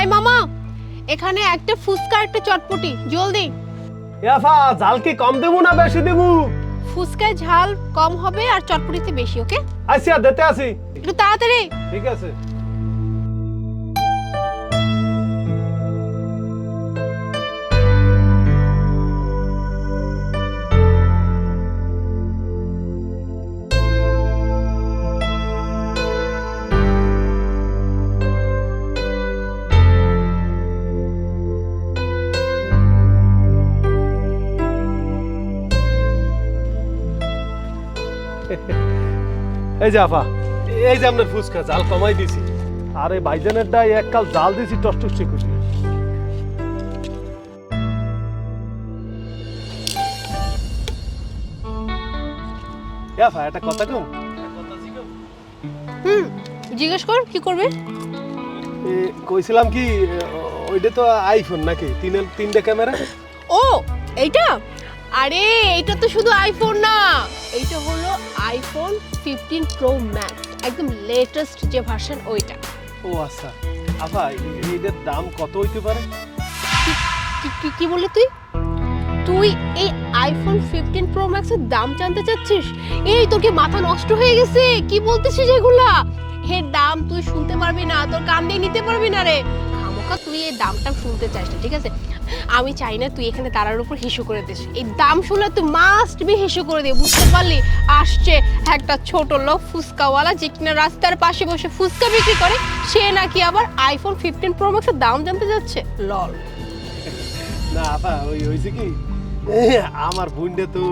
এই মামা এখানে একটা ফুচকা একটা চটপটি। জলদি। ইয়াফা ঝাল কি কম দেবো না বেশি দেবো? ফুচকায় ঝাল কম হবে আর চটপটিতে বেশি ওকে? আসিয়া দিতে আসি। একটু তাড়াতাড়ি। ঠিক আছে। এই যে আফা এই যে আপনার ফুচকা জাল কমাই দিছি। আর এই ভাইজানের ডাই এক কাল জাল দিছি টস্টুসি খুশি আফা একটা কথা কম? হুম জিজ্ঞেস কর কি করবে? কইছিলাম কি ওইটা তো আইফোন নাকি তিন তিনটে ক্যামেরা? ও এইটা? আরে এইটা তো শুধু আইফোন না। এইটা হলো আইফোন ফিফটিন প্রো ম্যাক্স একদম লেটেস্ট যে ভার্সন ওইটা। ও আচ্ছা। আফা এ- এইটার দাম কত হইতে পারে? কি- কি বললি তুই? তুই এই আইফোন ফিফটিন প্রো ম্যাক্সের দাম জানতে চাচ্ছিস? এই তোর কি মাথা নষ্ট হয়ে গেছে? কি বলতেছিস এগুলা? এর দাম তুই শুনতে পারবি না তোর কান দিয়ে নিতে পারবি না রে। খামোকা তুই এই দামটা শুনতে চাস না, ঠিক আছে? আমি চাই না তুই এখানে তারার উপর হিসু করে দিস। এই দাম শুনলে তুই মাস্ট বি হিসু করে দে বুঝতে পারলি? আসছে একটা ছোট লোক, ফুচকাওয়ালা, যে কিনা রাস্তার পাশে বসে ফুচকা বিক্রি করে, সে নাকি আবার আইফোন ফিফটিন প্রো ম্যাক্সের দাম জানতে যাচ্ছে? লল। না, আপা, ওই হয়েছে কি? আমার বোনটা তো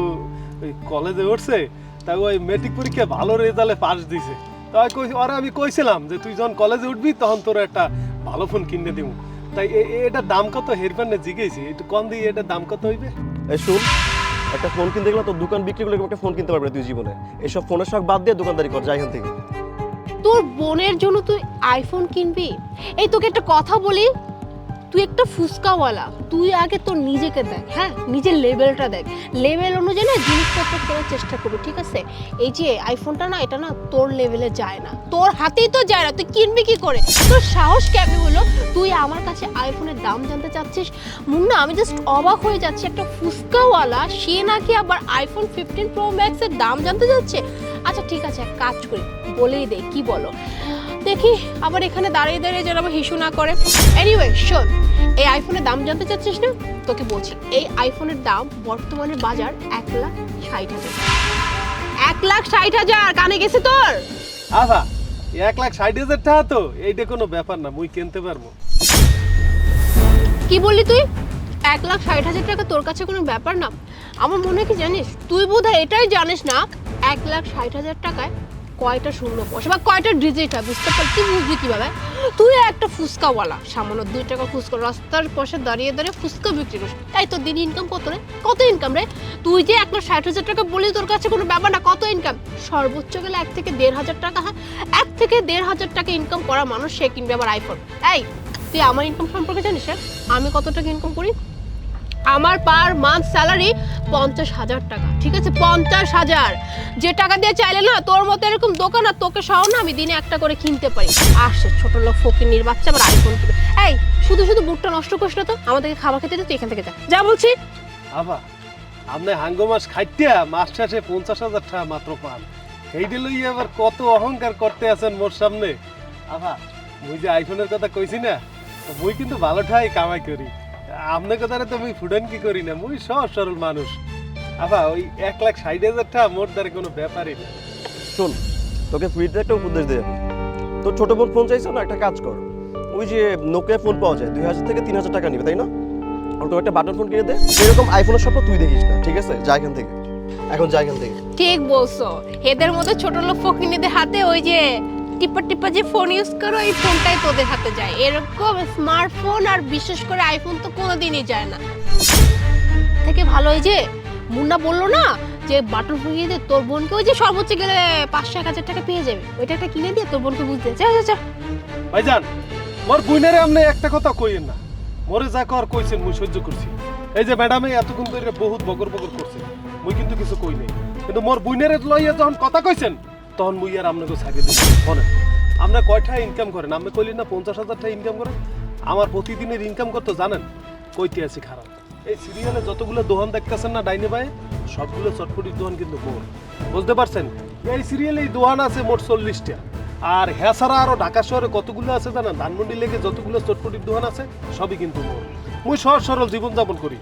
ওই কলেজে উঠছে তাই ওই মেট্রিক পরীক্ষা ভালো রেজাল্টে পাস দিছে। তাই ওরা আমি কইছিলাম যে, তুই যখন কলেজে উঠবি, তখন তোর একটা ভালো ফোন কিনে দিব তাই এ- এ- দাম কত? হেরফানে জিগেছি একটু কম দিয়ে এটা দাম কত হইবে? এই শুন একটা ফোন কিনতে গেলে তো দোকান বিক্রি করে একটা ফোন কিনতে পারবে না তুই জীবনে। এইসব ফোনের শখ বাদ দিয়ে দোকানদারি কর যাই এখান থেকে। তোর বোনের জন্য তুই আইফোন কিনবি? এই তোকে একটা কথা বলি তুই একটা ফুসকাওয়ালা, তুই আগে তোর নিজেকে দেখ হ্যাঁ? নিজের লেভেলটা দেখ। লেভেল অনুযায়ী না জিনিসপত্র কেনার চেষ্টা করবি, ঠিক আছে? এই যে আইফোনটা না, এটা না তোর লেভেলে যায় না। তোর হাতেই তো যায় না, তুই কিনবি কি করে? তোর সাহস কেমন হলো? তুই আমার কাছে আইফোনের দাম জানতে চাচ্ছিস? মুন্না, আমি জাস্ট অবাক হয়ে যাচ্ছি। একটা ফুসকাওয়ালা, সে নাকি আবার আইফোন ফিফটিন প্রো ম্যাক্সের দাম জানতে যাচ্ছে? আচ্ছা ঠিক আছে, এক কাজ করি। বলেই দে, কি বলো? দেখি আবার এখানে দাঁড়িয়ে দাঁড়িয়ে যেন আবার হিসু না করে। এনিওয়ে শোন এই আইফোনের দাম জানতে চাচ্ছিস না? তোকে বলছি এই আইফোনের দাম বর্তমানে বাজার এক লাখ ষাট হাজার। এক লাখ ষাট হাজার কানে গেছে তোর? আফা এক লাখ ষাট হাজার টাকা তো এইটা কোনো ব্যাপার না মুই কিনতে পারব। কি বললি তুই? এক লাখ ষাট হাজার টাকা তোর কাছে কোনো ব্যাপার না? আমার মনে হয় কি জানিস তুই বোধহয় এটাই জানিস না এক লাখ ষাট হাজার টাকায় কয়টা শূন্য পয়সা বা কয়টা ডিজিট হয় বুঝতে পারছি বুঝবি কীভাবে? তুই একটা ফুচকাওয়ালা, সামান্য দুই টাকা ফুচকা, রাস্তার পাশে দাঁড়িয়ে দাঁড়িয়ে ফুচকা বিক্রি করিস তাই তোর দিন ইনকাম কত রে? কত ইনকাম রে? তুই যে এক লাখ ষাট হাজার টাকা বলি তোর কাছে কোনো ব্যাপার না, কত ইনকাম সর্বোচ্চ গেলে এক থেকে দেড় হাজার টাকা হয়। এক থেকে দেড় হাজার টাকা ইনকাম করা মানুষ, সে কিনবে আবার আইফোন এই, তুই আমার ইনকাম সম্পর্কে জানিস? আমি কত টাকা ইনকাম করি? আমার পার মান্থ স্যালারি পঞ্চাশ হাজার টাকা, ঠিক আছে? পঞ্চাশ হাজার। যে টাকা দিয়ে চাইলে না, তোর মতো এরকম দোকান আর তোকে সহ না আমি দিনে একটা করে কিনতে পারি। আসছে ছোট লোক ফকির বাচ্চা, আবার আইফোন কিনে এই, শুধু শুধু বুকটা নষ্ট করিস না তো, আমাদেরকে খাবার খেতে তুই এখান থেকে যা। যা বলছি। আবা আপনি হাঙ্গো মাস খাইতিয়া মাস শেষে পঞ্চাশ হাজার টাকা মাত্র পান। এইটা লই আবার কত অহংকার করতে আছেন মোর সামনে। আবা, মুই যে আইফোনের কথা কইছি না মুই কিন্তু ভালো ঠাই কামাই করি। আপনার কথাটা তো মুই ফুডান কি করি না? মুই সহজ সরল মানুষ। আবা ওই এক লাখ ষাট হাজার টাকা মোর দ্বারা কোনো ব্যাপারই না। শোন তোকে ফ্রিতে একটা উপদেশ দেয় তোর ছোট বোন ফোন চাইছো না? একটা কাজ কর। ওই যে নোকিয়া ফোন পাওয়া যায় দুই হাজার থেকে তিন হাজার টাকা নিবে তাই না? ওরকম একটা বাটন ফোন কিনে দে। এরকম আইফোনের স্বপ্ন তুই দেখিস না ঠিক আছে? যা এখান থেকে। এখন যা এখান থেকে। ঠিক বলছো। এদের মতো ছোট লোক ফকিনীদের হাতে ওই যে টিপা টিপা যে ফোন ইউজ করো, এই ফোনটাই তোদের হাতে যায়। এরকম স্মার্টফোন আর বিশেষ করে আইফোন তো কোনোদিনই যায় না। থেকে ভালো এই যে মুন্না বলল না যে বাটন ফুকিয়ে দিয়ে তোর বোনকে ওই যে সর্বোচ্চ গেলে পাঁচশো এক হাজার টাকা পেয়ে যাবে। ওইটা একটা কিনে দিয়ে তোর বোনকে বুঝতে যা যা যা। ভাইজান, মোর বুইনারে আপনি একটা কথা কইেন না। মোরে যা কর কইছেন মুই সহ্য করছি। এই যে ম্যাডামে এতক্ষণ ধরে বহুত বগর বগর করছে, মুই কিন্তু কিছু কই নাই। কিন্তু মোর বুইনারে লইয়া যখন কথা কইছেন তখন মুই আর আপনাকে ছাড়িয়ে দিই মনে আমরা কয়টা ইনকাম করেন? আপনি কইলেন না পঞ্চাশ হাজার টাকা ইনকাম করেন? আমার প্রতিদিনের ইনকাম কত জানেন? কইতে আছি খারাপ। এই সিরিয়ালে যতগুলো দোকান দেখতেছেন না ডাইনে বায়ে, সবগুলো চটপটির দোকান কিন্তু মোর। বুঝতে পারছেন? এই সিরিয়ালে এই দোকান আছে মোট চল্লিশটা। আর হ্যাঁ ছাড়া আরও ঢাকা শহরে কতগুলো আছে জানেন? ধানমন্ডি লেগে যতগুলো চটপটির দোকান আছে, সবই কিন্তু মোর। মুই সহজ সরল জীবনযাপন করি।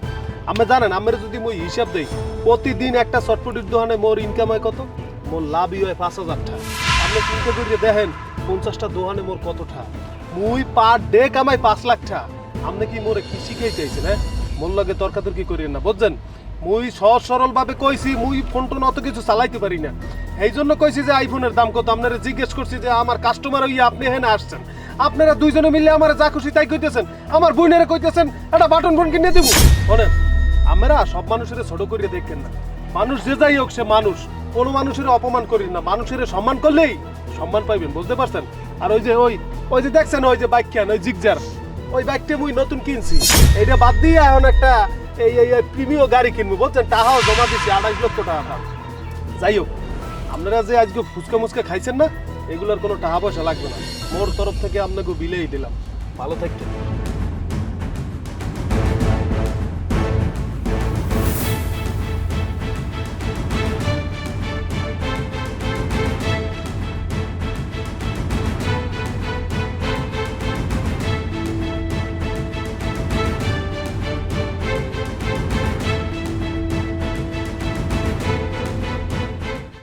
আমি জানেন আমার যদি মুই হিসাব দেই, প্রতিদিন একটা চটপটির দোকানে মোর ইনকাম হয় কত? মোর লাভই হয় পাঁচ হাজার টাকা আপনি চিন্তা করিয়ে দেখেন, পঞ্চাশটা দোকানে মোর কত টাকা মুই পার ডে কামাই পাঁচ লাখ টাকা আপনি কি মোরে কি শিখেই চাইছেন হ্যাঁ? মোর লগে তর্কাতর্কি করিয়েন না, বুঝছেন? মুই সহজ সরল ভাবে কইছি, মুই ফোন টোন অত কিছু চালাইতে পারি না। এই জন্য কইছি যে আইফোনের দাম কত? আপনারা জিজ্ঞেস করছি যে আমার কাস্টমার হইয়া আপনি এখানে আসছেন। আপনারা দুইজনে মিলে আমার যা খুশি তাই কইতেছেন। আমার বইনেরা কইতেছেন, একটা বাটন ফোন কিনে দিব। শোনেন, আমরা সব মানুষের ছোট করিয়ে দেখেন না। মানুষ যে যাই হোক সে মানুষ। কোনো মানুষের অপমান করি না। মানুষের সম্মান করলেই সম্মান পাইবেন, বুঝতে পারছেন? আর ওই যে ওই ওই যে দেখছেন ওই যে বাইক কেন ওই জিগজার? ওই বাইকটা মুই নতুন কিনছি। এইটা বাদ দিয়ে এখন একটা এই এই প্রিমিয় গাড়ি কিনবো বলছেন টাকাও জমা দিচ্ছি আড়াইশ লক্ষ টাকা। যাই হোক, আপনারা যে আজকে ফুচকা মুচকা খাইছেন না, এগুলোর কোনো টাকা পয়সা লাগবে না। মোর তরফ থেকে আপনাকে বিলেই দিলাম। ভালো থাকবেন।